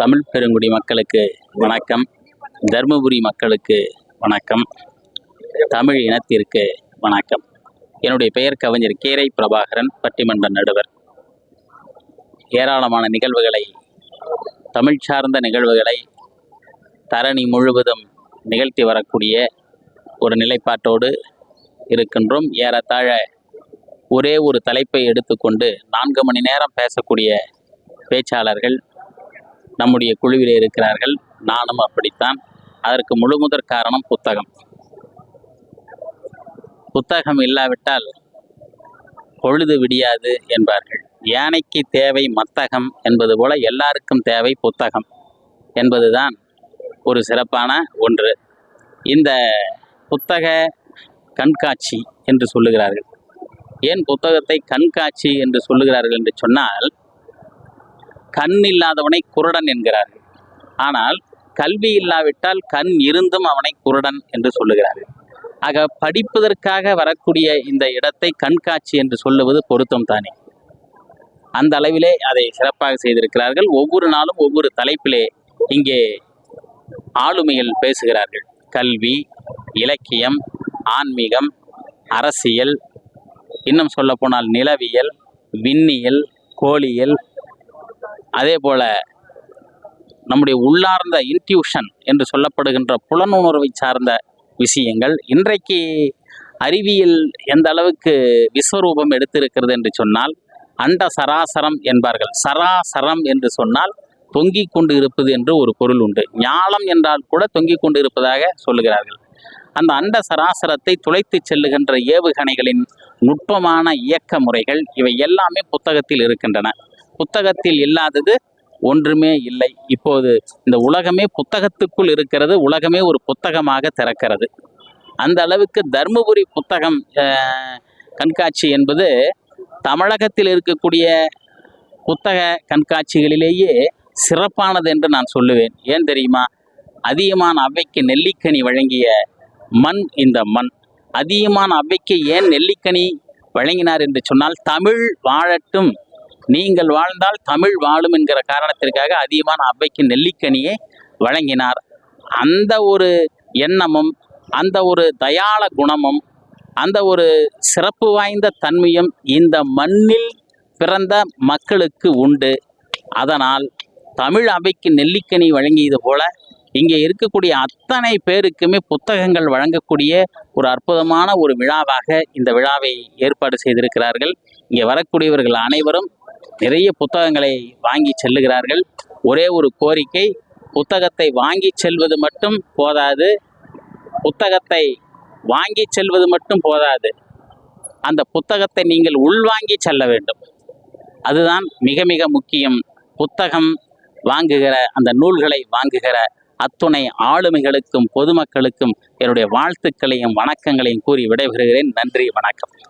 தமிழ் பெருங்குடி மக்களுக்கு வணக்கம். தருமபுரி மக்களுக்கு வணக்கம். தமிழ் இனத்திற்கு வணக்கம். என்னுடைய பெயர் கவிஞர் கீரை பிரபாகரன் பட்டிமன்ற நடுவர். ஏராளமான நிகழ்வுகளை தமிழ் சார்ந்த நிகழ்வுகளை தரணி முழுவதும் நிகழ்த்தி வரக்கூடிய ஒரு நிலைப்பாட்டோடு இருக்கின்றோம். ஏறத்தாழ ஒரே ஒரு தலைப்பை எடுத்துக்கொண்டு நான்கு மணி நேரம் பேசக்கூடிய பேச்சாளர்கள் நம்முடைய குழுவிலே இருக்கிறார்கள். நானும் அப்படித்தான். அதற்கு முழு முதற் காரணம் புத்தகம். புத்தகம் இல்லாவிட்டால் பொழுது விடியாது என்பார்கள். யானைக்கு தேவை மத்தகம் என்பது போல எல்லாருக்கும் தேவை புத்தகம் என்பதுதான் ஒரு சிறப்பான ஒன்று. இந்த புத்தக கண்காட்சி என்று சொல்லுகிறார்கள். ஏன் புத்தகத்தை கண்காட்சி என்று சொல்லுகிறார்கள் என்று சொன்னால் கண் இல்லாதவனை குருடன் என்கிறார்கள். ஆனால் கல்வி இல்லாவிட்டால் கண் இருந்தும் அவனை குருடன் என்று சொல்லுகிறார்கள். ஆக படிப்பதற்காக வரக்கூடிய இந்த இடத்தை கண்காட்சி என்று சொல்லுவது பொருத்தம் தானே. அந்த அளவிலே அதை சிறப்பாக செய்திருக்கிறார்கள். ஒவ்வொரு நாளும் ஒவ்வொரு தலைப்பிலே இங்கே ஆளுமையில் பேசுகிறார்கள். கல்வி இலக்கியம் ஆன்மீகம் அரசியல் இன்னும் சொல்லப்போனால் நிலவியல் விண்ணியல் கோழியல் அதே போல நம்முடைய உள்ளார்ந்த இன்ட்யூஷன் என்று சொல்லப்படுகின்ற புலனுணர்வை சார்ந்த விஷயங்கள் இன்றைக்கு அறிவியல் எந்த அளவுக்கு விஸ்வரூபம் எடுத்திருக்கிறது என்று சொன்னால் அண்ட சராசரம் என்பார்கள். சராசரம் என்று சொன்னால் தொங்கிக் கொண்டு இருப்பது என்று ஒரு பொருள் உண்டு. ஞாலம் என்றால் கூட தொங்கிக் கொண்டு இருப்பதாக சொல்லுகிறார்கள். அந்த அண்ட சராசரத்தை துளைத்து செல்லுகின்ற ஏவுகணைகளின் நுட்பமான இயக்க முறைகள் இவை எல்லாமே புத்தகத்தில் இருக்கின்றன. புத்தகத்தில் இல்லாதது ஒன்றுமே இல்லை. இப்போது இந்த உலகமே புத்தகத்துக்குள் இருக்கிறது உலகமே ஒரு புத்தகமாக திறக்கிறது. அந்த அளவுக்கு தர்மபுரி புத்தகம் கண்காட்சி என்பது தமிழகத்தில் இருக்கக்கூடிய புத்தக கண்காட்சிகளிலேயே சிறப்பானது என்று நான் சொல்லுவேன். ஏன் தெரியுமா? அதிகமான அவைக்கு நெல்லிக்கனி வழங்கிய மண் இந்த மண். அதிகமான அவைக்கு ஏன் நெல்லிக்கனி வழங்கினார் என்று சொன்னால் தமிழ் வாழட்டும் நீங்கள் வாழ்ந்தால் தமிழ் வாழும் என்கிற காரணத்திற்காக அதிகமான அவைக்கு நெல்லிக்கனியை வழங்கினார். அந்த ஒரு எண்ணமும் அந்த ஒரு தயாள குணமும் அந்த ஒரு சிறப்பு வாய்ந்த தன்மையும் இந்த மண்ணில் பிறந்த மக்களுக்கு உண்டு. அதனால் தமிழ் அவைக்கு நெல்லிக்கனி வழங்கியது போல இங்கே இருக்கக்கூடிய அத்தனை பேருக்குமே புத்தகங்கள் வழங்கக்கூடிய ஒரு அற்புதமான ஒரு விழாவாக இந்த விழாவை ஏற்பாடு செய்திருக்கிறார்கள். இங்கே வரக்கூடியவர்கள் அனைவரும் நிறைய புத்தகங்களை வாங்கி செல்லுகிறார்கள். ஒரே ஒரு கோரிக்கை புத்தகத்தை வாங்கி செல்வது மட்டும் போதாது. புத்தகத்தை வாங்கி செல்வது மட்டும் போதாது. அந்த புத்தகத்தை நீங்கள் உள்வாங்கி செல்ல வேண்டும். அதுதான் மிக மிக முக்கியம். புத்தகம் வாங்குகிற அந்த நூல்களை வாங்குகிற அத்துணை ஆளுமைகளுக்கும் பொதுமக்களுக்கும் என்னுடைய வாழ்த்துக்களையும் வணக்கங்களையும் கூறி விடைபெறுகிறேன். நன்றி வணக்கம்.